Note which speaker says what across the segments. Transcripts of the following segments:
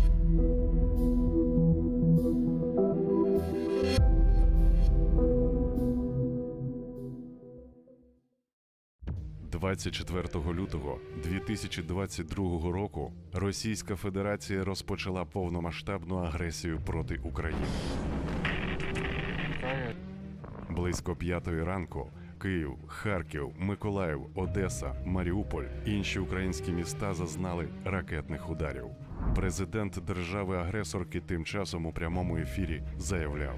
Speaker 1: – 24 лютого 2022 року Російська Федерація розпочала повномасштабну агресію проти України. Близько п'ятої ранку Київ, Харків, Миколаїв, Одеса, Маріуполь інші українські міста зазнали ракетних ударів. Президент держави-агресорки тим часом у прямому ефірі заявляв: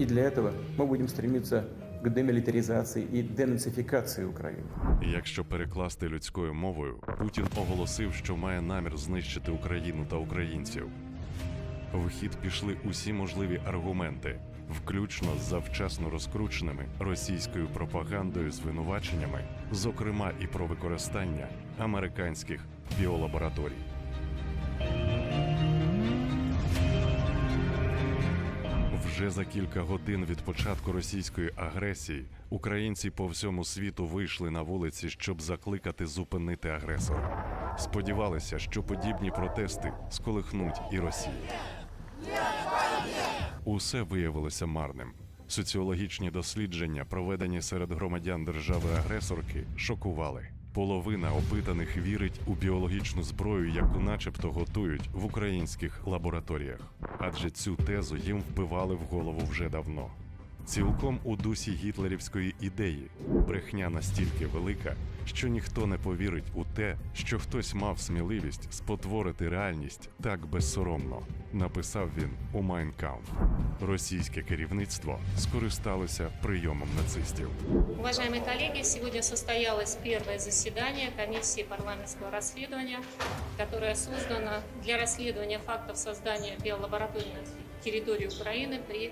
Speaker 2: И для этого мы будем стремиться к демилитаризации и денацификации Украины.
Speaker 1: Якщо перекласти людською мовою, Путін оголосив, що має намір знищити Україну та українців. В хід пішли усі можливі аргументи, включно з завчасно розкрученими російською пропагандою звинуваченнями, зокрема і про використання американських біолабораторій. Вже за кілька годин від початку російської агресії українці по всьому світу вийшли на вулиці, щоб закликати зупинити агресора. Сподівалися, що подібні протести сколихнуть і Росію. Усе виявилося марним. Соціологічні дослідження, проведені серед громадян держави-агресорки, шокували. Половина опитаних вірить у біологічну зброю, яку начебто готують в українських лабораторіях, адже цю тезу їм вбивали в голову вже давно. Цілком у дусі гітлерівської ідеї брехня настільки велика, що ніхто не повірить у те, що хтось мав сміливість спотворити реальність так безсоромно, написав він у Майнкамф. Російське керівництво скористалося прийомом нацистів.
Speaker 3: Уважаемые коллеги, сегодня состоялось первое заседание комиссии парламентского расследования, которое создано для расследования фактов создания биолабораторий на территории Украины при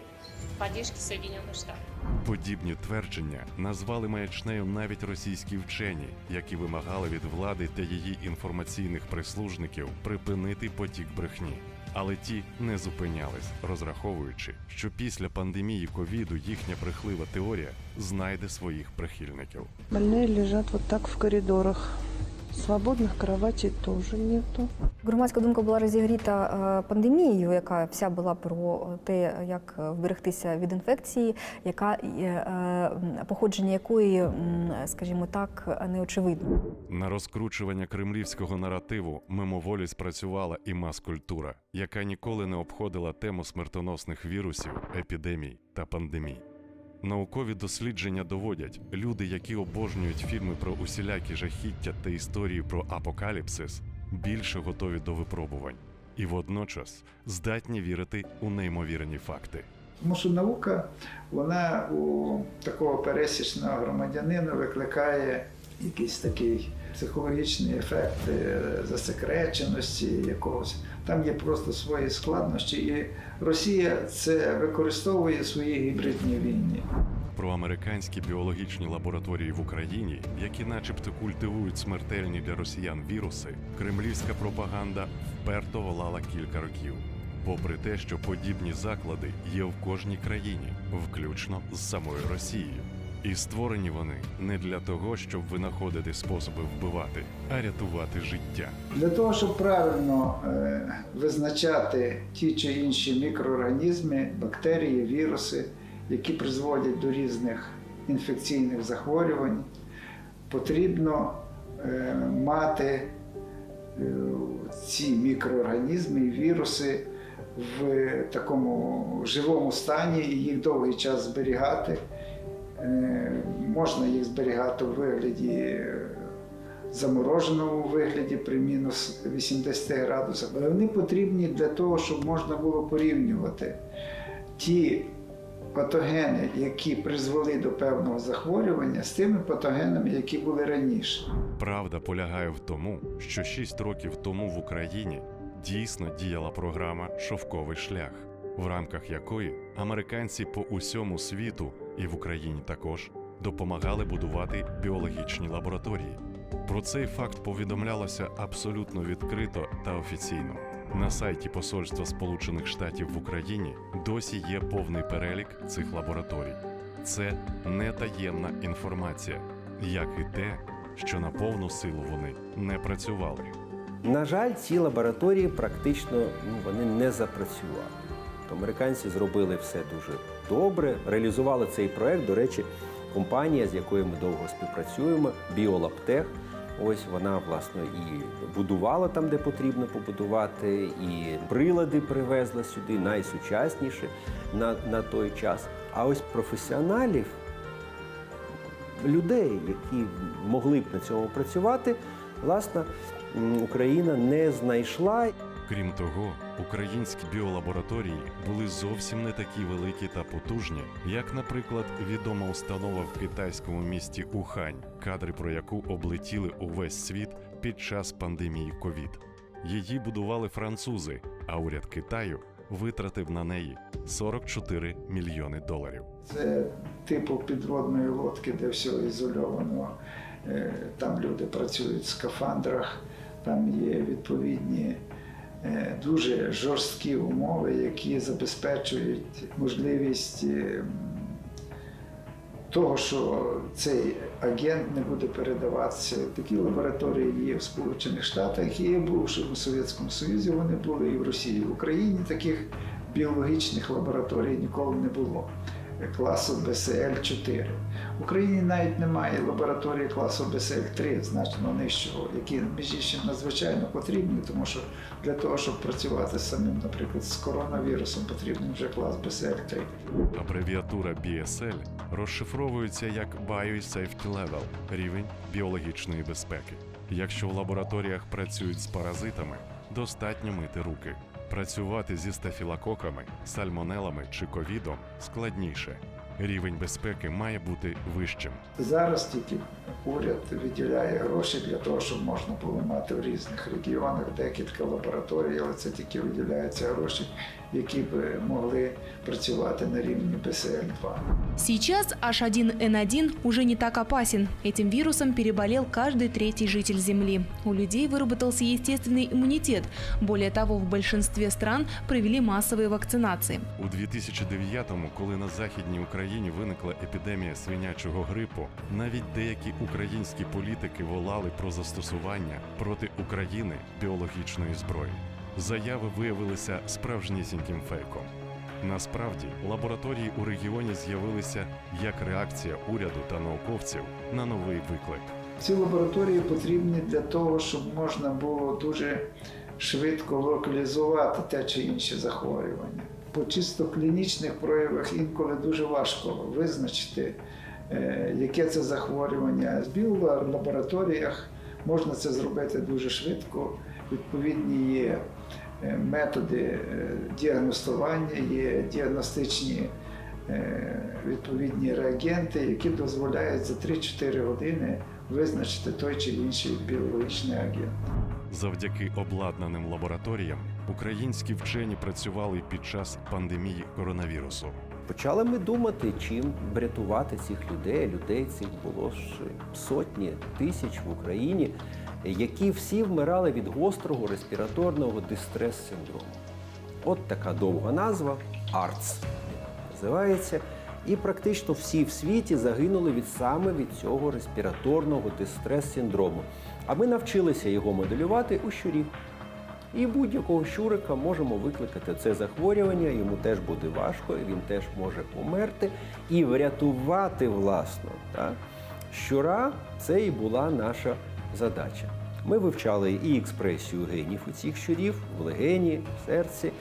Speaker 3: поддержке Соединенных Штатов.
Speaker 1: Подібні твердження назвали маячнею навіть російські вчені, які вимагали від влади та її інформаційних прислужників припинити потік брехні. Але ті не зупинялись, розраховуючи, що після пандемії ковіду їхня брехлива теорія знайде своїх прихильників.
Speaker 4: Больные лежат вот так в коридорах. Свободных кроватей тоже нету.
Speaker 5: Громадська думка була розігріта е, пандемією, яка вся була про те, як вберегтися від інфекції, яка е, е, походження якої, скажімо так, не очевидно.
Speaker 1: На розкручування кремлівського наративу мимоволі спрацювала і мас-культура, яка ніколи не обходила тему смертоносних вірусів, епідемій та пандемій. Наукові дослідження доводять, люди, які обожнюють фільми про усілякі жахіття та історії про апокаліпсис, більше готові до випробувань і водночас здатні вірити у неймовірні факти.
Speaker 6: Тому наука, вона у такого пересічного громадянина викликає якийсь такий психологічний ефект е, засекреченості якогось. Там є просто свої складнощі, і Росія це використовує в своїй гібридній війні.
Speaker 1: Про американські біологічні лабораторії в Україні, які, начебто, культивують смертельні для росіян віруси, кремлівська пропаганда вперто волала кілька років. Попри те, що подібні заклади є в кожній країні, включно з самою Росією. І створені вони не для того, щоб винаходити способи вбивати, а рятувати життя.
Speaker 6: Для того, щоб правильно е, визначати ті чи інші мікроорганізми, бактерії, віруси, які призводять до різних інфекційних захворювань, потрібно е, мати е, ці мікроорганізми і віруси в такому живому стані і їх довгий час зберігати. Е, Можна їх зберігати у вигляді замороженому вигляді при мінус 80 градусах, але вони потрібні для того, щоб можна було порівнювати ті патогени, які призвели до певного захворювання, з тими патогенами, які були раніше.
Speaker 1: Правда полягає в тому, що 6 років тому в Україні дійсно діяла програма Шовковий шлях, в рамках якої американці по усьому світу і в Україні також допомагали будувати біологічні лабораторії. Про цей факт повідомлялося абсолютно відкрито та офіційно. На сайті Посольства Сполучених Штатів в Україні досі є повний перелік цих лабораторій. Це не таємна інформація, як і те, що на повну силу вони не працювали.
Speaker 7: На жаль, ці лабораторії практично ну, вони не запрацювали. Американці зробили все дуже добре, реалізували цей проект. До речі, компанія, з якою ми довго співпрацюємо, Біолаптех. Ось вона власне і будувала там, де потрібно побудувати, і прилади привезла сюди, найсучасніші на, на той час. А ось професіоналів, людей, які могли б на цьому працювати, власне, Україна не знайшла.
Speaker 1: Крім того, українські біолабораторії були зовсім не такі великі та потужні, як, наприклад, відома установа в китайському місті Ухань, кадри про яку облетіли увесь світ під час пандемії ковід. Її будували французи, а уряд Китаю витратив на неї 44 мільйони доларів.
Speaker 6: Це типу підводної лодки, де все ізольовано. Е, Там люди працюють в скафандрах, там є відповідні дуже жорсткі умови, які забезпечують можливість е, того, що цей агент не буде передаватися. Такі лабораторії є в Сполучених Штатах, є в бувшому Совєтському Союзі. Вони були і в Росії, і в Україні таких біологічних лабораторій ніколи не було. Класу БСЛ-4. В Україні навіть немає лабораторії класу БСЛ-3, значно нижчого, які між іншим надзвичайно потрібні, тому що для того, щоб працювати самим, наприклад, з коронавірусом, потрібен вже клас БСЛ-3.
Speaker 1: Абревіатура BSL розшифровується як Biosafety Level – рівень біологічної безпеки. Якщо в лабораторіях працюють з паразитами, достатньо мити руки. Працювати зі стафілококами, сальмонелами чи ковідом складніше Рівень безпеки має бути вищим.
Speaker 6: Зараз тільки уряд виділяє гроші для того, щоб можна було мати в різних регіонах декілька лабораторій, але це тільки виділяються гроші, які б могли працювати на рівні БСЛ-2.
Speaker 8: Сейчас H1N1 уже не так опасен. Этим вирусом переболел каждый третий житель Земли. У людей выработался естественный иммунитет. Более того, в большинстве стран провели массовые вакцинации.
Speaker 1: У 2009-му, коли на західній Україні виникла епідемія свинячого грипу, навіть деякі українські політики волали про застосування проти України біологічної зброї. Заяви виявилися справжнісіньким фейком. Насправді, лабораторії у регіоні з'явилися як реакція уряду та науковців на новий виклик.
Speaker 6: Ці лабораторії потрібні для того, щоб можна було дуже швидко локалізувати те чи інше захворювання. По чисто клінічних проявах інколи дуже важко визначити, е, яке це захворювання. З біолабораторіях можна це зробити дуже швидко. Відповідні є е, методи е, діагностування, є діагностичні відповідні реагенти, які дозволяють за 3-4 години визначити той чи інший біологічний агент.
Speaker 1: Завдяки обладнаним лабораторіям українські вчені працювали під час пандемії коронавірусу.
Speaker 7: Почали ми думати, чим врятувати цих людей. Людей цих було ж сотні тисяч в Україні, які всі вмирали від гострого респіраторного дистрес-синдрому. От така довга назва АРЦ називається. І практично всі в світі загинули від саме від цього респіраторного дистрес-синдрому. А ми навчилися його моделювати у щурів. І будь-якого щурика можемо викликати це захворювання, йому теж буде важко, він теж може померти і врятувати власно. Так? Щура це і була наша задача. Ми вивчали і експресію генів у цих щурів в легені, в серці,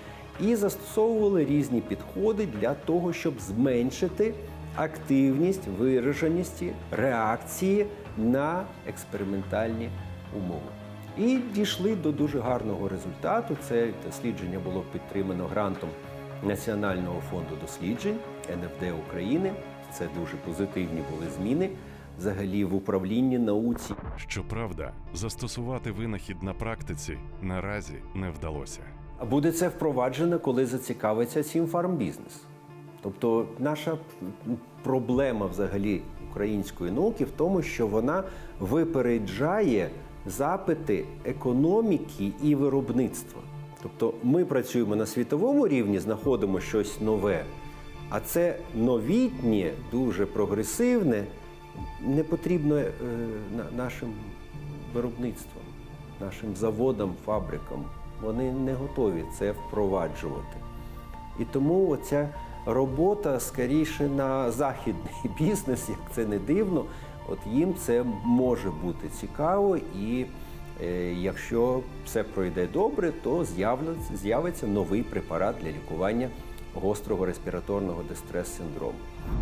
Speaker 7: і застосовували різні підходи для того, щоб зменшити активність, вираженість реакції на експериментальні умови. І дійшли до дуже гарного результату. Це дослідження було підтримано грантом Національного фонду досліджень НФД України. Це дуже позитивні були зміни взагалі в управлінні науці.
Speaker 1: Щоправда, застосувати винахід на практиці наразі не вдалося.
Speaker 7: А буде це впроваджено, коли зацікавиться цим фармбізнес. Тобто наша проблема взагалі української науки в тому, що вона випереджає запити економіки і виробництва. Тобто ми працюємо на світовому рівні, знаходимо щось нове, а це новітнє, дуже прогресивне, не потрібно е, нашим виробництвом. нашим заводам, фабрикам. Вони не готові це впроваджувати. І тому ця робота скоріше на західний бізнес, як це не дивно, от їм це може бути цікаво, і е, якщо все пройде добре, то з'явиться новий препарат для лікування гострого респіраторного дистрес-синдрому.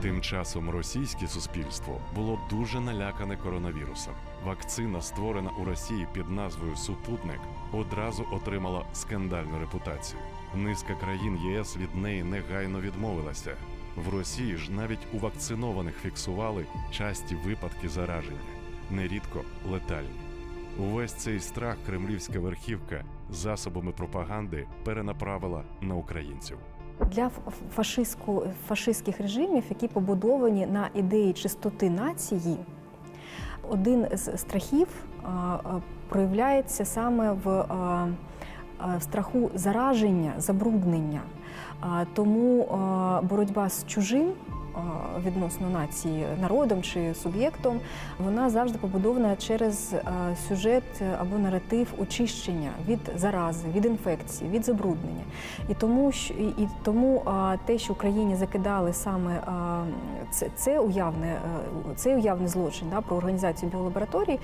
Speaker 1: Тим часом російське суспільство було дуже налякане коронавірусом. Вакцина, створена у Росії під назвою Супутник, одразу отримала скандальну репутацію. Низка країн ЄС від неї негайно відмовилася. В Росії ж навіть у вакцинованих фіксували часті випадки зараження, нерідко летальні. Увесь цей страх кремлівська верхівка засобами пропаганди перенаправила на українців.
Speaker 5: Для фашистську, фашистських режимів, які побудовані на ідеї чистоти нації, один з страхів а, а, проявляється саме в а, в страху зараження, забруднення. Тому боротьба з чужим відносно нації, народом чи суб'єктом, вона завжди побудована через сюжет або наратив очищення від зарази, від інфекції, від забруднення. І тому, і, тому те, що Україні закидали саме це, це уявне, е, цей уявний злочин да, про організацію біолабораторій,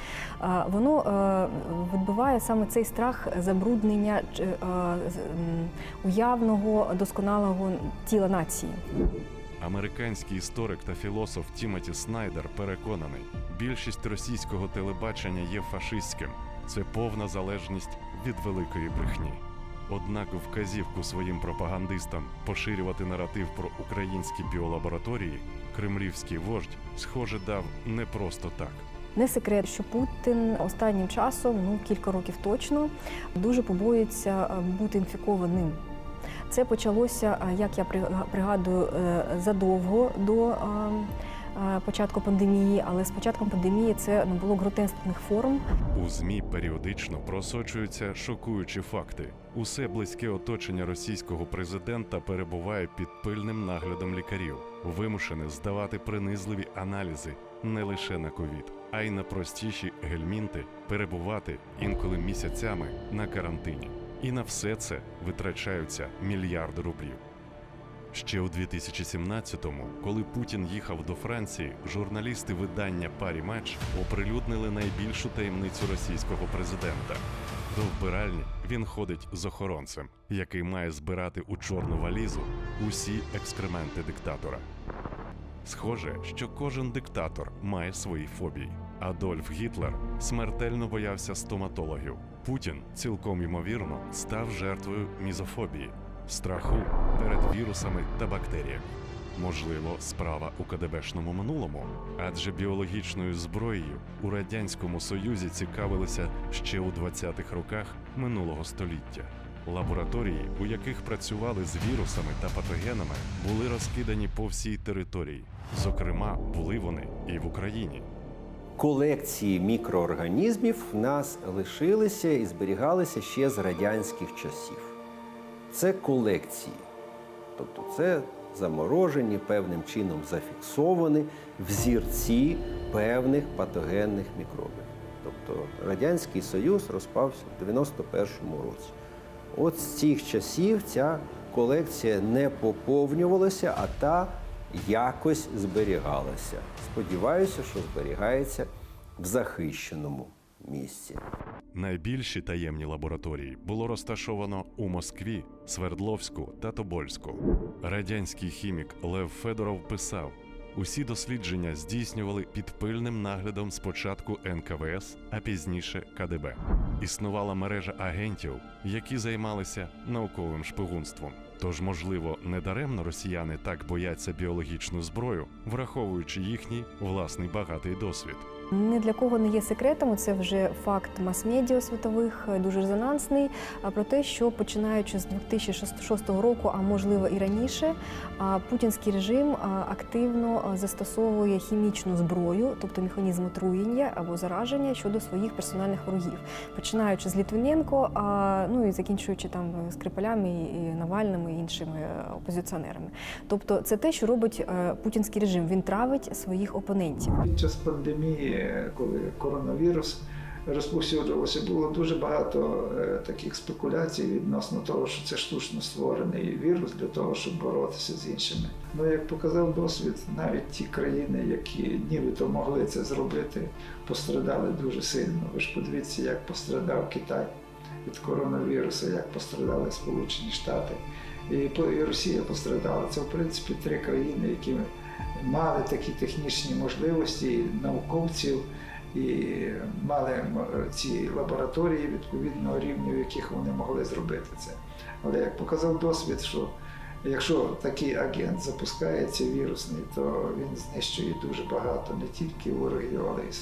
Speaker 5: воно е, відбиває саме цей страх забруднення е, уявного досконалого тіла нації.
Speaker 1: Американський історик та філософ Тімоті Снайдер переконаний, більшість російського телебачення є фашистським. Це повна залежність від великої брехні. Однак вказівку своїм пропагандистам поширювати наратив про українські біолабораторії кремлівський вождь, схоже, дав не просто так.
Speaker 5: Не секрет, що Путін останнім часом, ну кілька років точно, дуже побоюється е, бути інфікованим. Це почалося, як я пригадую, е, задовго до початку пандемії, але з початком пандемії це було гротескних форм.
Speaker 1: У ЗМІ періодично просочуються шокуючі факти. Усе близьке оточення російського президента перебуває під пильним наглядом лікарів, вимушене здавати принизливі аналізи не лише на ковід, а й на простіші гельмінти перебувати інколи місяцями на карантині. І на все це витрачаються мільярди рублів. Ще у 2017-му, коли Путін їхав до Франції, журналісти видання Парі Матч оприлюднили найбільшу таємницю російського президента. До вбиральні він ходить з охоронцем, який має збирати у чорну валізу усі екскременти диктатора. Схоже, що кожен диктатор має свої фобії. Адольф Гітлер смертельно боявся стоматологів. Путін цілком ймовірно став жертвою мізофобії, страху перед вірусами та бактеріями. Можливо, справа у КДБшному минулому, адже біологічною зброєю у радянському союзі цікавилися ще у 20-х роках минулого століття. Лабораторії, у яких працювали з вірусами та патогенами, були розкидані по всій території. Зокрема, були вони і в Україні.
Speaker 7: Колекції мікроорганізмів в нас лишилися і зберігалися ще з радянських часів. Це колекції, тобто це заморожені, певним чином зафіксовані взірці певних патогенних мікробів. Тобто Радянський Союз розпався в 91-му році. От з цих часів ця колекція не поповнювалася, а та якось зберігалася. Сподіваюся, що зберігається в захищеному місці.
Speaker 1: Найбільші таємні лабораторії було розташовано у Москві, Свердловську та Тобольську. Радянський хімік Лев Федоров писав: усі дослідження здійснювали під пильним наглядом спочатку НКВС, а пізніше КДБ. Існувала мережа агентів, які займалися науковим шпигунством. Тож, можливо, недаремно росіяни так бояться біологічну зброю, враховуючи їхній власний багатий досвід.
Speaker 5: Ні для кого не є секретом, це вже факт мас-медіа світових, е, дуже резонансний. Про те, що починаючи з 2006 року, а можливо і раніше, путінський режим активно застосовує хімічну зброю, тобто механізм отруєння або зараження щодо своїх персональних ворогів, починаючи з Літвиненко, ну і закінчуючи там Скрипалями і Навальними і іншими е, опозиціонерами. Тобто, це те, що робить е, путінський режим. Він травить своїх опонентів.
Speaker 6: Під час пандемії, коли коронавірус, розповсюджувалося, було дуже багато е, таких спекуляцій відносно того, що це штучно створений вірус для того, щоб боротися з іншими. Ну, як показав досвід, навіть ті країни, які нібито могли це зробити, пострадали дуже сильно. Ви ж подивіться, як пострадав Китай від коронавірусу, як пострадали Сполучені Штати. І Росія пострадала. Це, в принципі, три країни, які мали такі технічні можливості науковців і мали ці лабораторії відповідного рівня, в яких вони могли зробити це. Але як показав досвід, що якщо такий агент запускається вірусний, то він знищує дуже багато не тільки ворогів, але й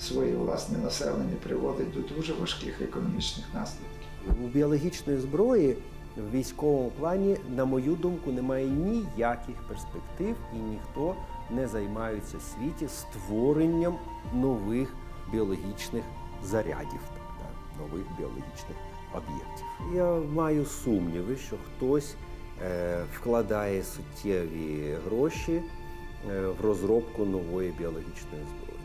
Speaker 6: своє власне населення приводить до дуже важких економічних наслідків.
Speaker 7: У біологічної зброї в військовому плані, на мою думку, немає ніяких перспектив і ніхто не займається в світі створенням нових біологічних зарядів, так, нових біологічних об'єктів. Я маю сумніви, що хтось е, вкладає суттєві гроші е, в розробку нової біологічної зброї.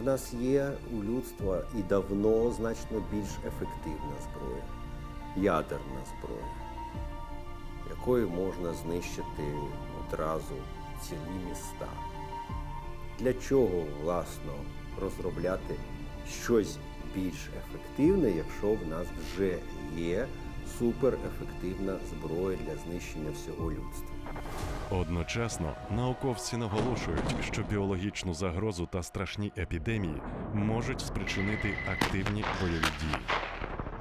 Speaker 7: В нас є у людства і давно значно більш ефективна зброя ядерна зброя, якою можна знищити одразу цілі міста. Для чого, власно, розробляти щось більш ефективне, якщо в нас вже є суперефективна зброя для знищення всього людства?
Speaker 1: Одночасно науковці наголошують, що біологічну загрозу та страшні епідемії можуть спричинити активні бойові дії.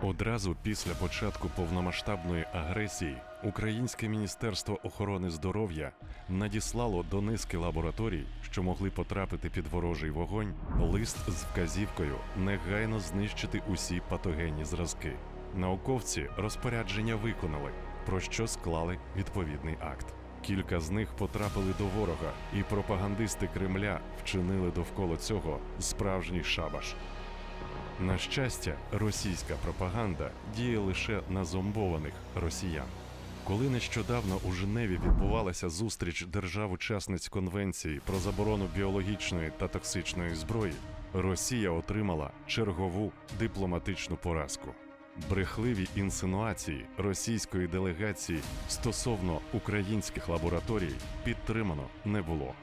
Speaker 1: Одразу після початку повномасштабної агресії Українське міністерство охорони здоров'я надіслало до низки лабораторій, що могли потрапити під ворожий вогонь, лист з вказівкою негайно знищити усі патогенні зразки. Науковці розпорядження виконали, про що склали відповідний акт. Кілька з них потрапили до ворога, і пропагандисти Кремля вчинили довкола цього справжній шабаш. На щастя, російська пропаганда діє лише на зомбованих росіян. Коли нещодавно у Женеві відбувалася зустріч держав-учасниць Конвенції про заборону біологічної та токсичної зброї, Росія отримала чергову дипломатичну поразку. Брехливі інсинуації російської делегації стосовно українських лабораторій підтримано не було.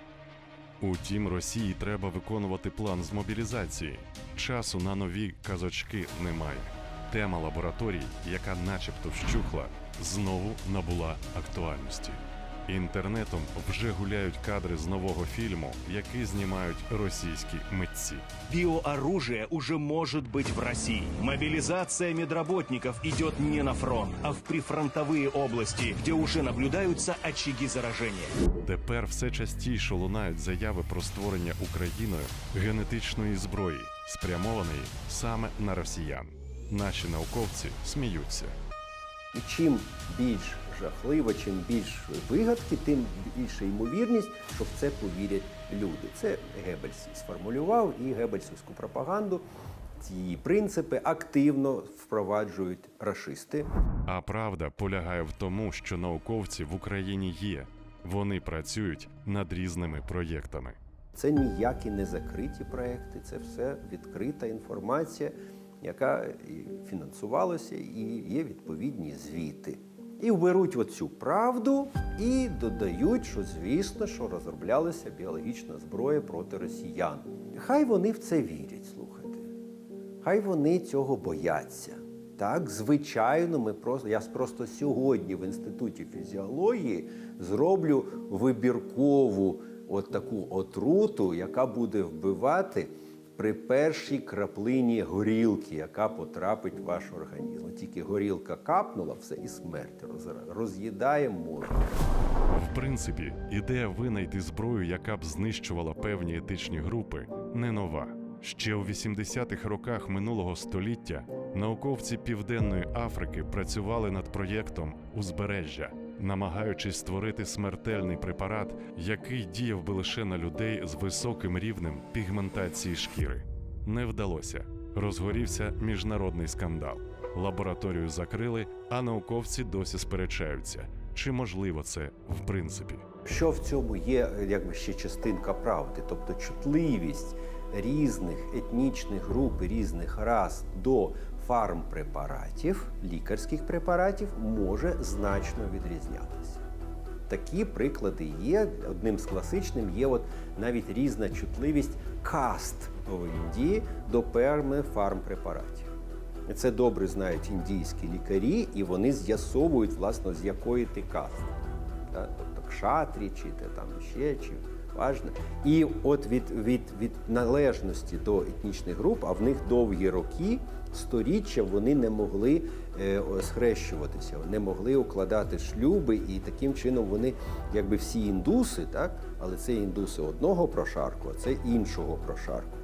Speaker 1: Утім, Росії треба виконувати план з мобілізації. Часу на нові казочки немає. Тема лабораторій, яка начебто вщухла, знову набула актуальності. Інтернетом вже гуляють кадри з нового фільму, який знімають російські митці.
Speaker 9: Биооружие уже может быть в России. Мобилизация медработников идет не на фронт, а в прифронтовые области, где уже наблюдаются очаги заражения.
Speaker 1: Тепер все частіше лунають заяви про створення Україною генетичної зброї, спрямованої саме на росіян. Наші науковці сміються.
Speaker 7: І чим більш жахливо, чим більш вигадки, тим більша ймовірність, що в це повірять люди. Це Геббельс сформулював, і геббельсівську пропаганду, ці принципи активно впроваджують рашисти.
Speaker 1: А правда полягає в тому, що науковці в Україні є. Вони працюють над різними проєктами.
Speaker 7: Це ніякі не закриті проекти, це все відкрита інформація, яка фінансувалася, і є відповідні звіти. І вберуть оцю правду і додають, що звісно, що розроблялася біологічна зброя проти росіян. Хай вони в це вірять, слухайте. Хай вони цього бояться. Так, звичайно, ми просто я просто сьогодні в інституті фізіології зроблю вибіркову от таку отруту, яка буде вбивати при першій краплині горілки, яка потрапить в ваш організм. Тільки горілка капнула, все і смерть роз- роз'їдає мозок.
Speaker 1: В принципі, ідея винайти зброю, яка б знищувала певні етичні групи, не нова. Ще у 80-х роках минулого століття науковці Південної Африки працювали над проєктом Узбережжя, намагаючись створити смертельний препарат, який діяв би лише на людей з високим рівнем пігментації шкіри. Не вдалося. Розгорівся міжнародний скандал. Лабораторію закрили, а науковці досі сперечаються, чи можливо це в принципі.
Speaker 7: Що в цьому є якби ще частинка правди, тобто чутливість різних етнічних груп, різних рас до фармпрепаратів, лікарських препаратів, може значно відрізнятися. Такі приклади є. Одним з класичних є от навіть різна чутливість каст в Індії до певних фармпрепаратів. І Це добре знають індійські лікарі, і вони з'ясовують, власне, з якої ти касти. Кшатрі, чи ти там ще, чи важне. І от від, від, від належності до етнічних груп, а в них довгі роки, сторіччя вони не могли е, схрещуватися, не могли укладати шлюби, і таким чином вони, якби всі індуси, так? але це індуси одного прошарку, а це іншого прошарку.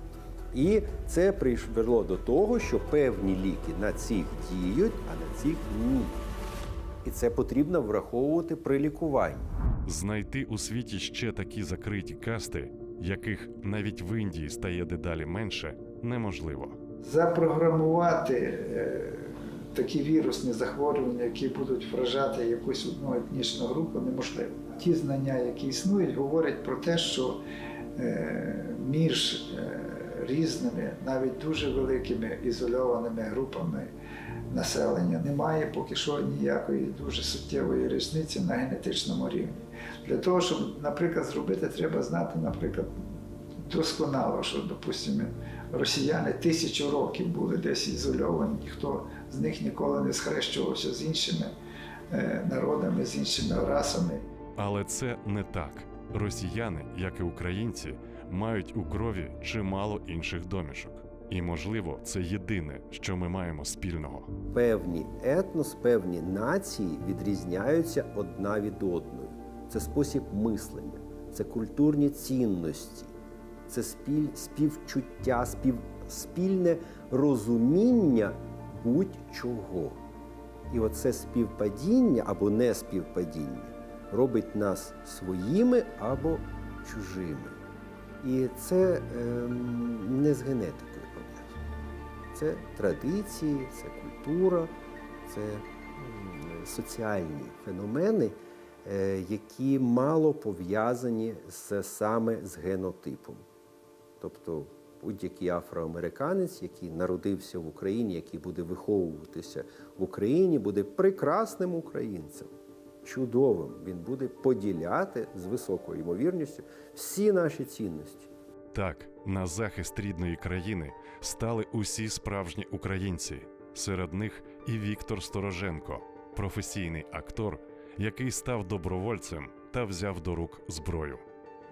Speaker 7: І це призвело до того, що певні ліки на цих діють, а на цих ні. І це потрібно враховувати при лікуванні.
Speaker 1: Знайти у світі ще такі закриті касти, яких навіть в Індії стає дедалі менше, неможливо.
Speaker 6: Запрограмувати е, такі вірусні захворювання, які будуть вражати якусь одну етнічну групу, неможливо. Ті знання, які існують, говорять про те, що е, між е, різними, навіть дуже великими ізольованими групами населення немає поки що ніякої дуже суттєвої різниці на генетичному рівні. Для того, щоб, наприклад, зробити, треба знати, наприклад, досконало, що, допустимо, росіяни тисячу років були десь ізольовані, ніхто з них ніколи не схрещувався з іншими е, народами, з іншими расами.
Speaker 1: Але це не так. Росіяни, як і українці, мають у крові чимало інших домішок. І, можливо, це єдине, що ми маємо спільного.
Speaker 7: Певні етнос, певні нації відрізняються одна від одної. Це спосіб мислення, це культурні цінності, це спіль, співчуття, спів, спільне розуміння будь-чого. І оце співпадіння або неспівпадіння робить нас своїми або чужими. І це ем, не з пов'язано. Це традиції, це культура, це соціальні феномени, е, які мало пов'язані саме з генотипом. Тобто будь-який афроамериканець, який народився в Україні, який буде виховуватися в Україні, буде прекрасним українцем, чудовим. Він буде поділяти з високою ймовірністю всі наші цінності.
Speaker 1: Так, на захист рідної країни стали усі справжні українці. Серед них і Віктор Стороженко, професійний актор, який став добровольцем та взяв до рук зброю.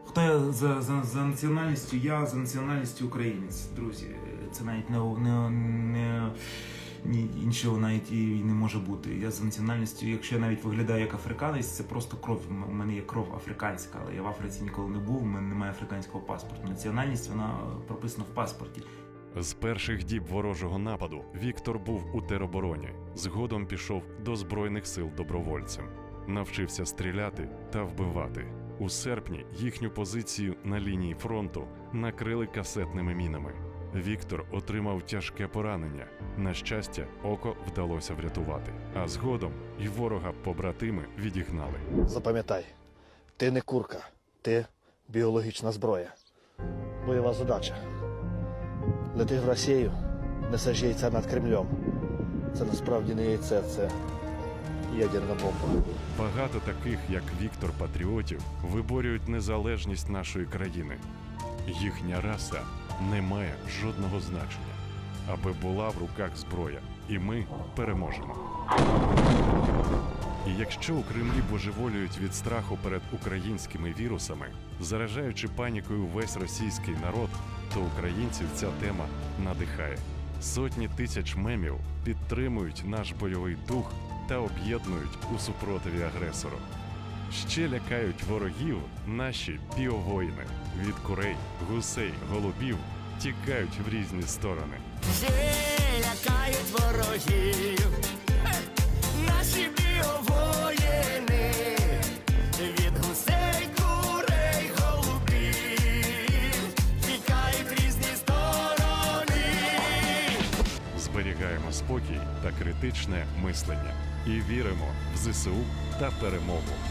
Speaker 10: Хто я за, за, за національністю? Я за національністю українець, друзі. Це навіть не, не, не ні, іншого навіть і не може бути. Я за національністю, якщо я навіть виглядаю як африканець, це просто кров. У мене є кров африканська, але я в Африці ніколи не був. У мене немає африканського паспорту. Національність вона прописана в паспорті.
Speaker 1: З перших діб ворожого нападу Віктор був у теробороні. Згодом пішов до Збройних сил добровольцем, навчився стріляти та вбивати. У серпні їхню позицію на лінії фронту накрили касетними мінами. Віктор отримав тяжке поранення. На щастя, око вдалося врятувати. А згодом і ворога побратими відігнали.
Speaker 11: Запам'ятай, ти не курка, ти біологічна зброя. Бойова задача. Летиш в Росію, несеш яйця над Кремлем. Це насправді не яйце, це ядерна бомба.
Speaker 1: Багато таких, як Віктор Патріотів, виборюють незалежність нашої країни. Їхня раса не має жодного значення, аби була в руках зброя, і ми переможемо. І якщо у Кремлі божеволюють від страху перед українськими вірусами, заражаючи панікою весь російський народ, то українців ця тема надихає. Сотні тисяч мемів підтримують наш бойовий дух та об'єднують у супротиві агресору. Ще лякають ворогів наші біовоїни від курей, гусей, голубів тікають в різні сторони.
Speaker 12: Ще лякають ворогів, наші біовоїни, від гусей, курей, голубів, тікають в різні сторони.
Speaker 1: Зберігаємо спокій та критичне мислення і віримо в ЗСУ та перемогу.